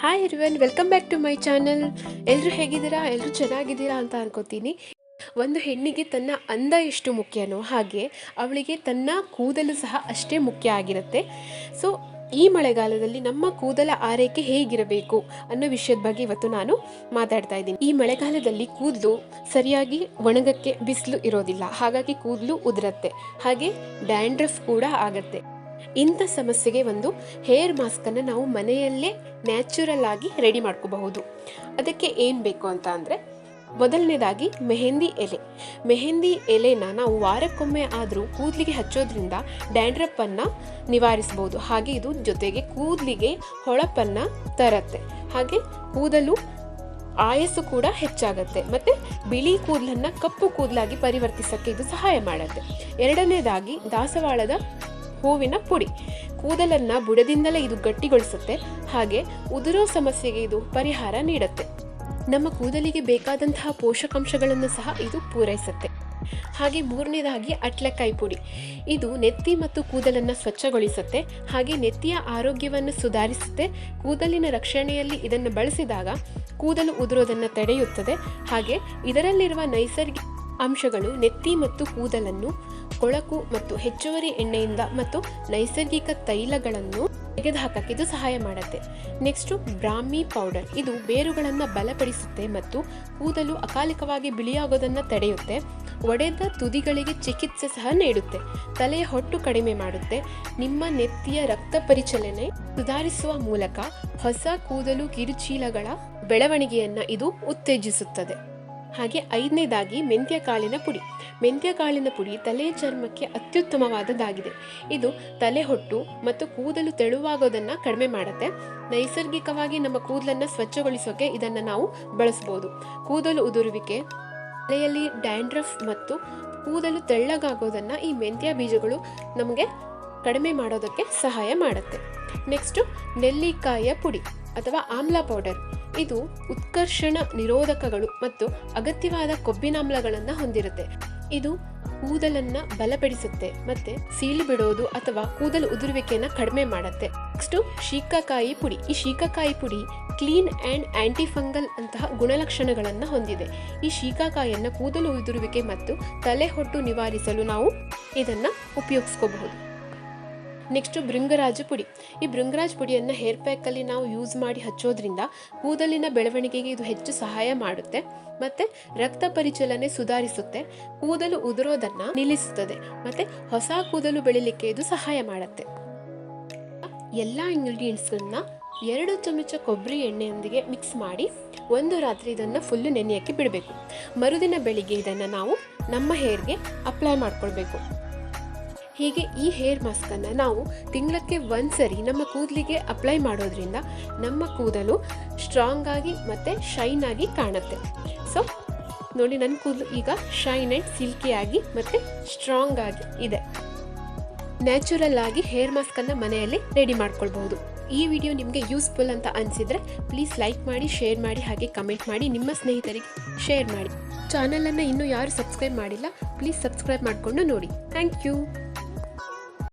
Hi everyone welcome back to my channel ಎಲ್ಲರೂ ಹೇಗಿದ್ದೀರಾ? ಎಲ್ಲರೂ ಚೆನ್ನಾಗಿದ್ದೀರಾ ಅಂತ ಅನ್ಕೋತೀನಿ. ಒಂದು ಹೆಣ್ಣಿಗೆ ತನ್ನ ಅಂದ ಎಷ್ಟು ಮುಖ್ಯನೋ ಹಾಗೆ ಅವಳಿಗೆ ತನ್ನ ಕೂದಲು ಸಹ ಅಷ್ಟೇ ಮುಖ್ಯ ಆಗಿರುತ್ತೆ. ಸೊ ಈ ಮಳೆಗಾಲದಲ್ಲಿ ನಮ್ಮ ಕೂದಲ ಆರೈಕೆ ಹೇಗಿರಬೇಕು ಅನ್ನೋ ವಿಷಯದ ಬಗ್ಗೆ ಇವತ್ತು ನಾನು ಮಾತಾಡ್ತಾ ಇದ್ದೀನಿ. ಈ ಮಳೆಗಾಲದಲ್ಲಿ ಕೂದಲು ಸರಿಯಾಗಿ ಒಣಗಕ್ಕೆ ಬಿಸಿಲು ಇರೋದಿಲ್ಲ. ಹಾಗಾಗಿ ಕೂದಲು ಉದುರತ್ತೆ. ಹಾಗೆ ಡ್ಯಾಂಡ್ರಫ್ ಕೂಡ ಆಗತ್ತೆ. ಇಂಥ ಸಮಸ್ಯೆಗೆ ಒಂದು ಹೇರ್ ಮಾಸ್ಕನ್ನು ನಾವು ಮನೆಯಲ್ಲೇ ನ್ಯಾಚುರಲ್ ಆಗಿ ರೆಡಿ ಮಾಡ್ಕೋಬಹುದು. ಅದಕ್ಕೆ ಏನು ಬೇಕು ಅಂತ ಅಂದರೆ, ಮೊದಲನೇದಾಗಿ ಮೆಹಂದಿ ಎಲೆ. ಮೆಹಂದಿ ಎಲೆನ ನಾವು ವಾರಕ್ಕೊಮ್ಮೆ ಆದರೂ ಕೂದಲಿಗೆ ಹಚ್ಚೋದ್ರಿಂದ ಡ್ಯಾಂಡ್ರಪ್ಪನ್ನು ನಿವಾರಿಸ್ಬೋದು ಹಾಗೆ ಇದು ಜೊತೆಗೆ ಕೂದಲಿಗೆ ಹೊಳಪನ್ನು ತರತ್ತೆ. ಹಾಗೆ ಕೂದಲು ಆಯಸ್ಸು ಕೂಡ ಹೆಚ್ಚಾಗತ್ತೆ. ಮತ್ತು ಬಿಳಿ ಕೂದಲನ್ನು ಕಪ್ಪು ಕೂದಲಾಗಿ ಪರಿವರ್ತಿಸೋಕ್ಕೆ ಇದು ಸಹಾಯ ಮಾಡುತ್ತೆ. ಎರಡನೇದಾಗಿ ದಾಸವಾಳದ ಹೂವಿನ ಪುಡಿ. ಕೂದಲನ್ನು ಬುಡದಿಂದಲೇ ಇದು ಗಟ್ಟಿಗೊಳಿಸುತ್ತೆ. ಹಾಗೆ ಉದುರೋ ಸಮಸ್ಯೆಗೆ ಇದು ಪರಿಹಾರ ನೀಡುತ್ತೆ. ನಮ್ಮ ಕೂದಲಿಗೆ ಬೇಕಾದಂತಹ ಪೋಷಕಾಂಶಗಳನ್ನು ಸಹ ಇದು ಪೂರೈಸುತ್ತೆ. ಹಾಗೆ ಮೂರನೇದಾಗಿ ಅಟ್ಲಕಾಯಿ ಪುಡಿ. ಇದು ನೆತ್ತಿ ಮತ್ತು ಕೂದಲನ್ನು ಸ್ವಚ್ಛಗೊಳಿಸುತ್ತೆ. ಹಾಗೆ ನೆತ್ತಿಯ ಆರೋಗ್ಯವನ್ನು ಸುಧಾರಿಸುತ್ತೆ. ಕೂದಲಿನ ರಕ್ಷಣೆಯಲ್ಲಿ ಇದನ್ನು ಬಳಸಿದಾಗ ಕೂದಲು ಉದುರೋದನ್ನು ತಡೆಯುತ್ತದೆ. ಹಾಗೆ ಇದರಲ್ಲಿರುವ ನೈಸರ್ಗಿಕ ಅಂಶಗಳು ನೆತ್ತಿ ಮತ್ತು ಕೂದಲನ್ನು, ಕೊಳಕು ಮತ್ತು ಹೆಚ್ಚುವರಿ ಎಣ್ಣೆಯಿಂದ ಮತ್ತು ನೈಸರ್ಗಿಕ ತೈಲಗಳನ್ನು ತೆಗೆದುಹಾಕಕ್ಕೆ ಇದು ಸಹಾಯ ಮಾಡುತ್ತೆ. ನೆಕ್ಸ್ಟು ಬ್ರಾಹ್ಮಿ ಪೌಡರ್ ಇದು ಬೇರುಗಳನ್ನು ಬಲಪಡಿಸುತ್ತೆ ಮತ್ತು ಕೂದಲು ಅಕಾಲಿಕವಾಗಿ ಬಿಳಿಯಾಗೋದನ್ನು ತಡೆಯುತ್ತೆ. ಒಡೆದ ತುದಿಗಳಿಗೆ ಚಿಕಿತ್ಸೆ ಸಹ ನೀಡುತ್ತೆ. ತಲೆಯ ಹೊಟ್ಟು ಕಡಿಮೆ ಮಾಡುತ್ತೆ. ನಿಮ್ಮ ನೆತ್ತಿಯ ರಕ್ತ ಪರಿಚಲನೆ ಸುಧಾರಿಸುವ ಮೂಲಕ ಹೊಸ ಕೂದಲು ಕಿರುಚೀಲಗಳ ಬೆಳವಣಿಗೆಯನ್ನು ಇದು ಉತ್ತೇಜಿಸುತ್ತದೆ. ಹಾಗೆ ಐದನೇದಾಗಿ ಮೆಂತ್ಯ ಕಾಳಿನ ಪುಡಿ. ಮೆಂತ್ಯ ಕಾಳಿನ ಪುಡಿ ತಲೆ ಚರ್ಮಕ್ಕೆ ಅತ್ಯುತ್ತಮವಾದದ್ದಾಗಿದೆ. ಇದು ತಲೆ ಹೊಟ್ಟು ಮತ್ತು ಕೂದಲು ತೆಳುವಾಗೋದನ್ನು ಕಡಿಮೆ ಮಾಡುತ್ತೆ. ನೈಸರ್ಗಿಕವಾಗಿ ನಮ್ಮ ಕೂದಲನ್ನು ಸ್ವಚ್ಛಗೊಳಿಸೋಕೆ ಇದನ್ನು ನಾವು ಬಳಸ್ಬೋದು. ಕೂದಲು ಉದುರುವಿಕೆ, ತಲೆಯಲ್ಲಿ ಡ್ಯಾಂಡ್ರಫ್ ಮತ್ತು ಕೂದಲು ತೆಳ್ಳಗಾಗೋದನ್ನು ಈ ಮೆಂತ್ಯ ಬೀಜಗಳು ನಮಗೆ ಕಡಿಮೆ ಮಾಡೋದಕ್ಕೆ ಸಹಾಯ ಮಾಡುತ್ತೆ. ನೆಕ್ಸ್ಟು, ನೆಲ್ಲಿಕಾಯಿಯ ಪುಡಿ ಅಥವಾ ಆಮ್ಲ ಪೌಡರ್. ಇದು ಉತ್ಕರ್ಷಣ ನಿರೋಧಕಗಳು ಮತ್ತು ಅಗತ್ಯವಾದ ಕೊಬ್ಬಿನಾಮ್ಲಗಳನ್ನು ಹೊಂದಿರುತ್ತೆ. ಇದು ಕೂದಲನ್ನ ಬಲಪಡಿಸುತ್ತೆ ಮತ್ತೆ ಸೀಳು ಬಿಡೋದು ಅಥವಾ ಕೂದಲು ಉದುರುವಿಕೆಯನ್ನು ಕಡಿಮೆ ಮಾಡುತ್ತೆ. ನೆಕ್ಸ್ಟು ಶೀಕಾಕಾಯಿ ಪುಡಿ. ಈ ಶೀಕಾಕಾಯಿ ಪುಡಿ ಕ್ಲೀನ್ ಆ್ಯಂಡ್ ಆ್ಯಂಟಿಫಂಗಲ್ ಅಂತಹ ಗುಣಲಕ್ಷಣಗಳನ್ನು ಹೊಂದಿದೆ. ಈ ಶೀಕಾಕಾಯಿಯನ್ನು ಕೂದಲು ಉದುರುವಿಕೆ ಮತ್ತು ತಲೆ ಹೊಟ್ಟು ನಿವಾರಿಸಲು ನಾವು ಇದನ್ನು ಉಪಯೋಗಿಸ್ಕೋಬಹುದು. ನೆಕ್ಸ್ಟು ಭೃಂಗರಾಜ ಪುಡಿ. ಈ ಭೃಂಗರಾಜ ಪುಡಿಯನ್ನು ಹೇರ್ ಪ್ಯಾಕಲ್ಲಿ ನಾವು ಯೂಸ್ ಮಾಡಿ ಹಚ್ಚೋದ್ರಿಂದ ಕೂದಲಿನ ಬೆಳವಣಿಗೆಗೆ ಇದು ಹೆಚ್ಚು ಸಹಾಯ ಮಾಡುತ್ತೆ. ಮತ್ತು ರಕ್ತ ಪರಿಚಲನೆ ಸುಧಾರಿಸುತ್ತೆ. ಕೂದಲು ಉದುರೋದನ್ನು ನಿಲ್ಲಿಸುತ್ತದೆ. ಮತ್ತು ಹೊಸ ಕೂದಲು ಬೆಳಿಲಿಕ್ಕೆ ಇದು ಸಹಾಯ ಮಾಡುತ್ತೆ. ಎಲ್ಲ ಇಂಗ್ರೀಡಿಯೆಂಟ್ಸ್ಗಳನ್ನ ಎರಡು ಚಮಚ ಕೊಬ್ಬರಿ ಎಣ್ಣೆಯೊಂದಿಗೆ ಮಿಕ್ಸ್ ಮಾಡಿ ಒಂದು ರಾತ್ರಿ ಇದನ್ನು ಫುಲ್ಲು ನೆನೆಯೋಕ್ಕೆ ಬಿಡಬೇಕು. ಮರುದಿನ ಬೆಳಿಗ್ಗೆ ಇದನ್ನು ನಾವು ನಮ್ಮ ಹೇರ್ಗೆ ಅಪ್ಲೈ ಮಾಡ್ಕೊಳ್ಬೇಕು. ಹೀಗೆ ಈ ಹೇರ್ ಮಾಸ್ಕನ್ನು ನಾವು ತಿಂಗಳಕ್ಕೆ ಒಂದ್ಸರಿ ನಮ್ಮ ಕೂದಲಿಗೆ ಅಪ್ಲೈ ಮಾಡೋದ್ರಿಂದ ನಮ್ಮ ಕೂದಲು ಸ್ಟ್ರಾಂಗ್ ಆಗಿ ಮತ್ತು ಶೈನ್ ಆಗಿ ಕಾಣುತ್ತೆ. ಸೊ ನೋಡಿ ನನ್ನ ಕೂದಲು ಈಗ ಶೈನ್ ಆ್ಯಂಡ್ ಸಿಲ್ಕಿ ಆಗಿ ಮತ್ತು ಸ್ಟ್ರಾಂಗ್ ಆಗಿ ಇದೆ. ನ್ಯಾಚುರಲ್ ಆಗಿ ಹೇರ್ ಮಾಸ್ಕನ್ನು ಮನೆಯಲ್ಲಿ ರೆಡಿ ಮಾಡ್ಕೊಳ್ಬಹುದು. ಈ ವಿಡಿಯೋ ನಿಮಗೆ ಯೂಸ್ಫುಲ್ ಅಂತ ಅನಿಸಿದರೆ ಪ್ಲೀಸ್ ಲೈಕ್ ಮಾಡಿ ಶೇರ್ ಮಾಡಿ, ಹಾಗೆ ಕಮೆಂಟ್ ಮಾಡಿ, ನಿಮ್ಮ ಸ್ನೇಹಿತರಿಗೆ ಶೇರ್ ಮಾಡಿ. ಚಾನಲನ್ನು ಇನ್ನೂ ಯಾರು ಸಬ್ಸ್ಕ್ರೈಬ್ ಮಾಡಿಲ್ಲ ಪ್ಲೀಸ್ ಸಬ್ಸ್ಕ್ರೈಬ್ ಮಾಡಿಕೊಂಡು ನೋಡಿ. Thank you